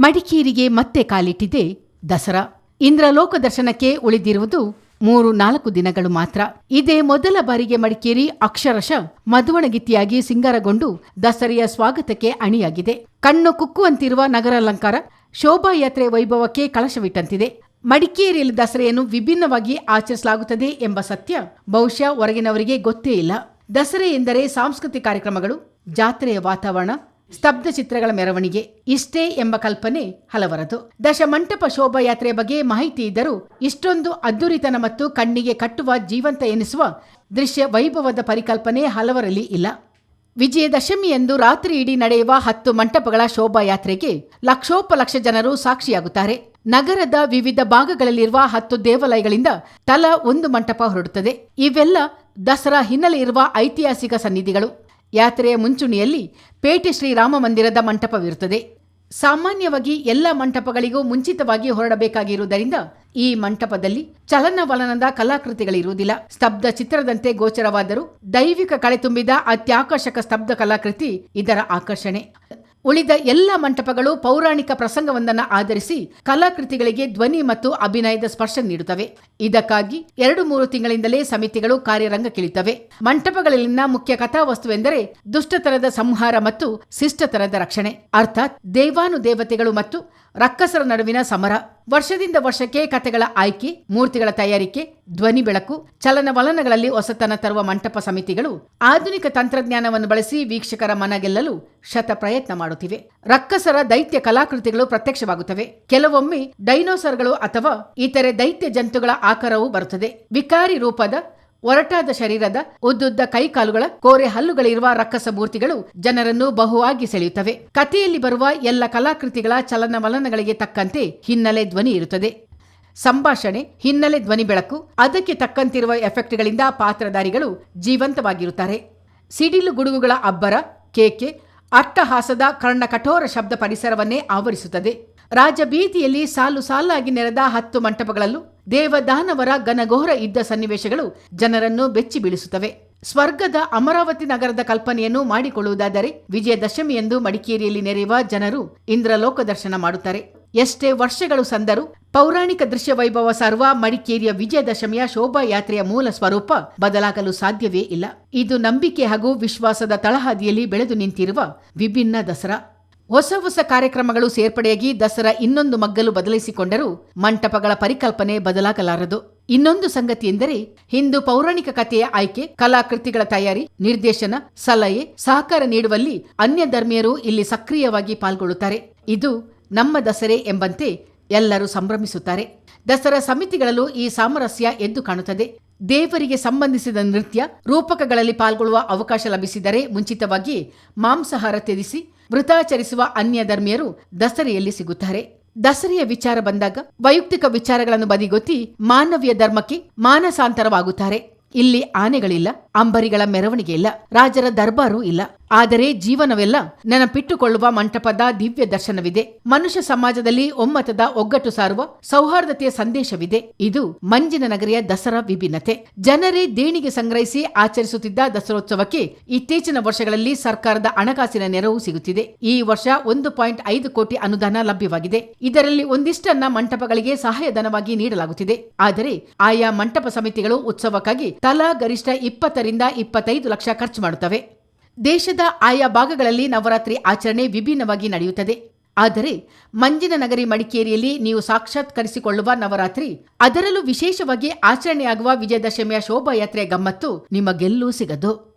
ಮಡಿಕೇರಿಗೆ ಮತ್ತೆ ಕಾಲಿಟ್ಟಿದೆ ದಸರಾ. ಇಂದ್ರಲೋಕ ದರ್ಶನಕ್ಕೆ ಉಳಿದಿರುವುದು ಮೂರು ನಾಲ್ಕು ದಿನಗಳು ಮಾತ್ರ. ಇದೇ ಮೊದಲ ಬಾರಿಗೆ ಮಡಿಕೇರಿ ಅಕ್ಷರಶಃ ಮದುವಣಗಿತ್ತಿಯಾಗಿ ಸಿಂಗಾರಗೊಂಡು ದಸರೆಯ ಸ್ವಾಗತಕ್ಕೆ ಅಣಿಯಾಗಿದೆ. ಕಣ್ಣು ಕುಕ್ಕುವಂತಿರುವ ನಗರಾಲಂಕಾರ ಶೋಭಾಯಾತ್ರೆ ವೈಭವಕ್ಕೆ ಕಳಶವಿಟ್ಟಂತಿದೆ. ಮಡಿಕೇರಿಯಲ್ಲಿ ದಸರೆಯನ್ನು ವಿಭಿನ್ನವಾಗಿ ಆಚರಿಸಲಾಗುತ್ತದೆ ಎಂಬ ಸತ್ಯ ಬಹುಶಃ ಹೊರಗಿನವರಿಗೆ ಗೊತ್ತೇ ಇಲ್ಲ. ದಸರೆ ಎಂದರೆ ಸಾಂಸ್ಕೃತಿಕ ಕಾರ್ಯಕ್ರಮಗಳು, ಜಾತ್ರೆಯ ವಾತಾವರಣ ಸ್ತಬ್ಧ ಚಿತ್ರಗಳ ಮೆರವಣಿಗೆ ಇಷ್ಟೇ ಎಂಬ ಕಲ್ಪನೆ ಹಲವರದು. ದಶಮಂಟಪ ಶೋಭಾಯಾತ್ರೆಯ ಬಗ್ಗೆ ಮಾಹಿತಿ ಇದ್ದರೂ ಇಷ್ಟೊಂದು ಅದ್ದುರಿತನ ಮತ್ತು ಕಣ್ಣಿಗೆ ಕಟ್ಟುವ ಜೀವಂತ ಎನಿಸುವ ದೃಶ್ಯ ವೈಭವದ ಪರಿಕಲ್ಪನೆ ಹಲವರಲ್ಲಿ ಇಲ್ಲ. ವಿಜಯದಶಮಿಯಂದು ರಾತ್ರಿ ಇಡೀ ನಡೆಯುವ ಹತ್ತು ಮಂಟಪಗಳ ಶೋಭಾಯಾತ್ರೆಗೆ ಲಕ್ಷೋಪಲಕ್ಷ ಜನರು ಸಾಕ್ಷಿಯಾಗುತ್ತಾರೆ. ನಗರದ ವಿವಿಧ ಭಾಗಗಳಲ್ಲಿರುವ ಹತ್ತು ದೇವಾಲಯಗಳಿಂದ ತಲಾ ಒಂದು ಮಂಟಪ ಹೊರಡುತ್ತದೆ. ಇವೆಲ್ಲ ದಸರಾ ಹಿನ್ನೆಲೆ ಇರುವ ಐತಿಹಾಸಿಕ ಸನ್ನಿಧಿಗಳು. ಯಾತ್ರೆಯ ಮುಂಚೂಣಿಯಲ್ಲಿ ಪೇಟೆ ಶ್ರೀರಾಮ ಮಂದಿರದ ಮಂಟಪವಿರುತ್ತದೆ. ಸಾಮಾನ್ಯವಾಗಿ ಎಲ್ಲ ಮಂಟಪಗಳಿಗೂ ಮುಂಚಿತವಾಗಿ ಹೊರಡಬೇಕಾಗಿರುವುದರಿಂದ ಈ ಮಂಟಪದಲ್ಲಿ ಚಲನವಲನದ ಕಲಾಕೃತಿಗಳಿರುವುದಿಲ್ಲ. ಸ್ತಬ್ಧ ಚಿತ್ರದಂತೆ ಗೋಚರವಾದರೂ ದೈವಿಕ ಕಳೆ ತುಂಬಿದ ಅತ್ಯಾಕರ್ಷಕ ಸ್ತಬ್ಧ ಕಲಾಕೃತಿ ಇದರ ಆಕರ್ಷಣೆ. ಉಳಿದ ಎಲ್ಲ ಮಂಟಪಗಳು ಪೌರಾಣಿಕ ಪ್ರಸಂಗವೊಂದನ್ನು ಆಧರಿಸಿ ಕಲಾಕೃತಿಗಳಿಗೆ ಧ್ವನಿ ಮತ್ತು ಅಭಿನಯದ ಸ್ಪರ್ಶ ನೀಡುತ್ತವೆ. ಇದಕ್ಕಾಗಿ ಎರಡು ಮೂರು ತಿಂಗಳಿಂದಲೇ ಸಮಿತಿಗಳು ಕಾರ್ಯರಂಗಕ್ಕಿಳಿತವೆ ಮಂಟಪಗಳಲ್ಲಿನ ಮುಖ್ಯ ಕಥಾವಸ್ತುವೆಂದರೆ ದುಷ್ಟತನದ ಸಂಹಾರ ಮತ್ತು ಶಿಷ್ಟತರದ ರಕ್ಷಣೆ. ಅರ್ಥಾತ್ ದೇವಾನುದೇವತೆಗಳು ಮತ್ತು ರಕ್ಕಸರ ನಡುವಿನ ಸಮರ. ವರ್ಷದಿಂದ ವರ್ಷಕ್ಕೆ ಕಥೆಗಳ ಆಯ್ಕೆ, ಮೂರ್ತಿಗಳ ತಯಾರಿಕೆ, ಧ್ವನಿ ಬೆಳಕು ಚಲನವಲನಗಳಲ್ಲಿ ಹೊಸತನ ತರುವ ಮಂಟಪ ಸಮಿತಿಗಳು ಆಧುನಿಕ ತಂತ್ರಜ್ಞಾನವನ್ನು ಬಳಸಿ ವೀಕ್ಷಕರ ಮನ ಗೆಲ್ಲಲು ಶತ ಪ್ರಯತ್ನ ಮಾಡುತ್ತಿವೆ. ರಕ್ಕಸರ ದೈತ್ಯ ಕಲಾಕೃತಿಗಳು ಪ್ರತ್ಯಕ್ಷವಾಗುತ್ತವೆ. ಕೆಲವೊಮ್ಮೆ ಡೈನೋಸರ್ಗಳು ಅಥವಾ ಇತರೆ ದೈತ್ಯ ಜಂತುಗಳ ಆಕಾರವೂ ಬರುತ್ತದೆ. ವಿಕಾರಿ ರೂಪದ ಒರಟಾದ ಶರೀರದ ಉದ್ದುದ್ದ ಕೈಕಾಲುಗಳ ಕೋರೆ ಹಲ್ಲುಗಳಿರುವ ರಕ್ಕಸ ಮೂರ್ತಿಗಳು ಜನರನ್ನು ಬಹುವಾಗಿ ಸೆಳೆಯುತ್ತವೆ. ಕಥೆಯಲ್ಲಿ ಬರುವ ಎಲ್ಲ ಕಲಾಕೃತಿಗಳ ಚಲನವಲನಗಳಿಗೆ ತಕ್ಕಂತೆ ಹಿನ್ನೆಲೆ ಧ್ವನಿ ಇರುತ್ತದೆ. ಸಂಭಾಷಣೆ, ಹಿನ್ನೆಲೆ ಧ್ವನಿ ಬೆಳಕು, ಅದಕ್ಕೆ ತಕ್ಕಂತಿರುವ ಎಫೆಕ್ಟ್ಗಳಿಂದ ಪಾತ್ರಧಾರಿಗಳು ಜೀವಂತವಾಗಿರುತ್ತಾರೆ. ಸಿಡಿಲು ಗುಡುಗುಗಳ ಅಬ್ಬರ, ಕೇಕೆ, ಅಟ್ಟಹಾಸದ ಕರ್ಣ ಕಠೋರ ಶಬ್ದ ಪರಿಸರವನ್ನೇ ಆವರಿಸುತ್ತದೆ. ರಾಜಬೀದಿಯಲ್ಲಿ ಸಾಲು ಸಾಲಾಗಿ ನೆರೆದ ಹತ್ತು ಮಂಟಪಗಳಲ್ಲೂ ದೇವದಾನವರ ಘನಘೋರ ಇದ್ದ ಸನ್ನಿವೇಶಗಳು ಜನರನ್ನು ಬೆಚ್ಚಿ ಬೀಳಿಸುತ್ತವೆ. ಸ್ವರ್ಗದ ಅಮರಾವತಿ ನಗರದ ಕಲ್ಪನೆಯನ್ನು ಮಾಡಿಕೊಳ್ಳುವುದಾದರೆ ವಿಜಯದಶಮಿಯಂದು ಮಡಿಕೇರಿಯಲ್ಲಿ ನೆರೆಯುವ ಜನರು ಇಂದ್ರಲೋಕ ದರ್ಶನ ಮಾಡುತ್ತಾರೆ. ಎಷ್ಟೇ ವರ್ಷಗಳು ಸಂದರೂ ಪೌರಾಣಿಕ ದೃಶ್ಯ ವೈಭವ ಸರ್ವ ಮಡಿಕೇರಿಯ ವಿಜಯದಶಮಿಯ ಶೋಭಾಯಾತ್ರೆಯ ಮೂಲ ಸ್ವರೂಪ ಬದಲಾಗಲು ಸಾಧ್ಯವೇ ಇಲ್ಲ. ಇದು ನಂಬಿಕೆ ಹಾಗೂ ವಿಶ್ವಾಸದ ತಳಹಾದಿಯಲ್ಲಿ ಬೆಳೆದು ನಿಂತಿರುವ ವಿಭಿನ್ನ ದಸರಾ. ಹೊಸ ಹೊಸ ಕಾರ್ಯಕ್ರಮಗಳು ಸೇರ್ಪಡೆಯಾಗಿ ದಸರಾ ಇನ್ನೊಂದು ಮಗ್ಗಲು ಬದಲಿಸಿಕೊಂಡರೂ ಮಂಟಪಗಳ ಪರಿಕಲ್ಪನೆ ಬದಲಾಗಲಾರದು. ಇನ್ನೊಂದು ಸಂಗತಿ ಎಂದರೆ ಹಿಂದೂ ಪೌರಾಣಿಕ ಕಥೆಯ ಆಯ್ಕೆ, ಕಲಾಕೃತಿಗಳ ತಯಾರಿ, ನಿರ್ದೇಶನ, ಸಲಹೆ, ಸಹಕಾರ ನೀಡುವಲ್ಲಿ ಅನ್ಯ ಧರ್ಮೀಯರು ಇಲ್ಲಿ ಸಕ್ರಿಯವಾಗಿ ಪಾಲ್ಗೊಳ್ಳುತ್ತಾರೆ. ಇದು ನಮ್ಮ ದಸರೆ ಎಂಬಂತೆ ಎಲ್ಲರೂ ಸಂಭ್ರಮಿಸುತ್ತಾರೆ. ದಸರಾ ಸಮಿತಿಗಳಲ್ಲೂ ಈ ಸಾಮರಸ್ಯ ಎದ್ದು ಕಾಣುತ್ತದೆ. ದೇವರಿಗೆ ಸಂಬಂಧಿಸಿದ ನೃತ್ಯ, ರೂಪಕಗಳಲ್ಲಿ ಪಾಲ್ಗೊಳ್ಳುವ ಅವಕಾಶ ಲಭಿಸಿದರೆ ಮುಂಚಿತವಾಗಿ ಮಾಂಸಾಹಾರ ತ್ಯಜಿಸಿ ವೃತಾಚರಿಸುವ ಅನ್ಯ ಧರ್ಮೀಯರು ದಸರೆಯಲ್ಲಿ ಸಿಗುತ್ತಾರೆ. ದಸರೆಯ ವಿಚಾರ ಬಂದಾಗ ವೈಯಕ್ತಿಕ ವಿಚಾರಗಳನ್ನು ಬದಿಗೊತ್ತಿ ಮಾನವೀಯ ಧರ್ಮಕ್ಕೆ ಮಾನಸಾಂತರವಾಗುತ್ತಾರೆ. ಇಲ್ಲಿ ಆನೆಗಳಿಲ್ಲ, ಅಂಬರಿಗಳ ಮೆರವಣಿಗೆ ಇಲ್ಲ, ರಾಜರ ದರ್ಬಾರು ಇಲ್ಲ. ಆದರೆ ಜೀವನವೆಲ್ಲ ನೆನಪಿಟ್ಟುಕೊಳ್ಳುವ ಮಂಟಪದ ದಿವ್ಯ ದರ್ಶನವಿದೆ. ಮನುಷ್ಯ ಸಮಾಜದಲ್ಲಿ ಒಮ್ಮತದ ಒಗ್ಗಟ್ಟು ಸಾರುವ ಸೌಹಾರ್ದತೆಯ ಸಂದೇಶವಿದೆ. ಇದು ಮಂಜಿನ ನಗರಿಯ ದಸರಾ ವಿಭಿನ್ನತೆ. ಜನರೇ ದೇಣಿಗೆ ಸಂಗ್ರಹಿಸಿ ಆಚರಿಸುತ್ತಿದ್ದ ದಸರೋತ್ಸವಕ್ಕೆ ಇತ್ತೀಚಿನ ವರ್ಷಗಳಲ್ಲಿ ಸರ್ಕಾರದ ಹಣಕಾಸಿನ ನೆರವು ಸಿಗುತ್ತಿದೆ. ಈ ವರ್ಷ ಒಂದು ಪಾಯಿಂಟ್ ಐದು ಕೋಟಿ ಅನುದಾನ ಲಭ್ಯವಾಗಿದೆ. ಇದರಲ್ಲಿ ಒಂದಿಷ್ಟನ್ನ ಮಂಟಪಗಳಿಗೆ ಸಹಾಯಧನವಾಗಿ ನೀಡಲಾಗುತ್ತಿದೆ. ಆದರೆ ಆಯಾ ಮಂಟಪ ಸಮಿತಿಗಳು ಉತ್ಸವಕ್ಕಾಗಿ ತಲಾ ಗರಿಷ್ಠ ಇಪ್ಪತ್ತರಿಂದ ಇಪ್ಪತ್ತೈದು ಲಕ್ಷ ಖರ್ಚು ಮಾಡುತ್ತವೆ. ದೇಶದ ಆಯಾ ಭಾಗಗಳಲ್ಲಿ ನವರಾತ್ರಿ ಆಚರಣೆ ವಿಭಿನ್ನವಾಗಿ ನಡೆಯುತ್ತದೆ. ಆದರೆ, ಮಂಜಿನ ನಗರಿ ಮಡಿಕೇರಿಯಲ್ಲಿ ನೀವು ಸಾಕ್ಷಾತ್ಕರಿಸಿಕೊಳ್ಳುವ ನವರಾತ್ರಿ, ಅದರಲ್ಲೂ ವಿಶೇಷವಾಗಿ ಆಚರಣೆಯಾಗುವ ವಿಜಯದಶಮಿಯ ಶೋಭಾಯಾತ್ರೆಯ ಗಮ್ಮತ್ತು ನಿಮಗೆಲ್ಲೂ ಸಿಗದು.